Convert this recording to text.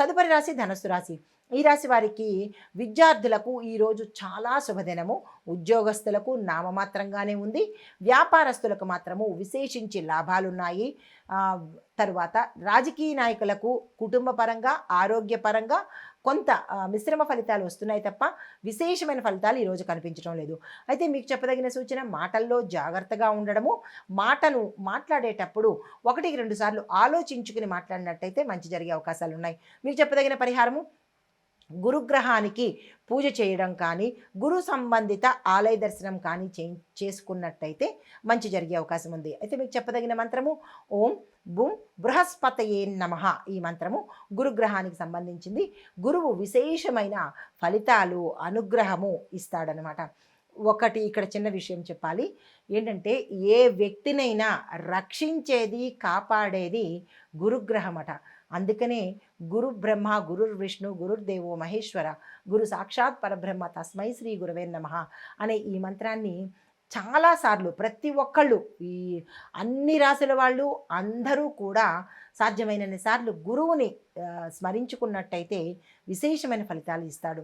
తదుపరి రాశి ధనస్సు రాశి. ఈ రాశి వారికి విద్యార్థులకు ఈరోజు చాలా శుభదినము. ఉద్యోగస్తులకు నామమాత్రంగానే ఉంది. వ్యాపారస్తులకు మాత్రము విశేషించి లాభాలున్నాయి. తరువాత రాజకీయ నాయకులకు కుటుంబ పరంగా ఆరోగ్యపరంగా కొంత మిశ్రమ ఫలితాలు వస్తున్నాయి తప్ప విశేషమైన ఫలితాలు ఈరోజు కనిపించడం లేదు. అయితే మీకు చెప్పదగిన సూచన మాటల్లో జాగ్రత్తగా ఉండడము. మాటను మాట్లాడేటప్పుడు ఒకటికి రెండు సార్లు ఆలోచించుకుని మాట్లాడినట్టయితే మంచి జరిగే అవకాశాలు ఉన్నాయి మీకు చెప్పదగిన పరిహారము? గురుగ్రహానికి పూజ చేయడం కానీ గురు సంబంధిత ఆలయ దర్శనం కానీ చే చేసుకున్నట్టయితే మంచి జరిగే అవకాశం ఉంది. అయితే మీకు చెప్పదగిన మంత్రము ఓం బుం బృహస్పతయే నమ ఈ మంత్రము గురుగ్రహానికి సంబంధించింది. గురువు విశేషమైన ఫలితాలు అనుగ్రహము ఇస్తాడనమాట ఒకటి ఇక్కడ చిన్న విషయం చెప్పాలి. ఏంటంటే ఏ వ్యక్తినైనా రక్షించేది కాపాడేది గురుగ్రహమట. అందుకనే గురు బ్రహ్మ గురుర్ విష్ణు గురుర్దేవో మహేశ్వర గురు సాక్షాత్ పరబ్రహ్మ తస్మై శ్రీ గురవే నమ అనే ఈ మంత్రాన్ని చాలాసార్లు ప్రతి ఒక్కళ్ళు ఈ అన్ని రాసుల వాళ్ళు అందరూ కూడా సాధ్యమైనన్ని సార్లు గురువుని స్మరించుకున్నట్టయితే విశేషమైన ఫలితాలు ఇస్తాడు.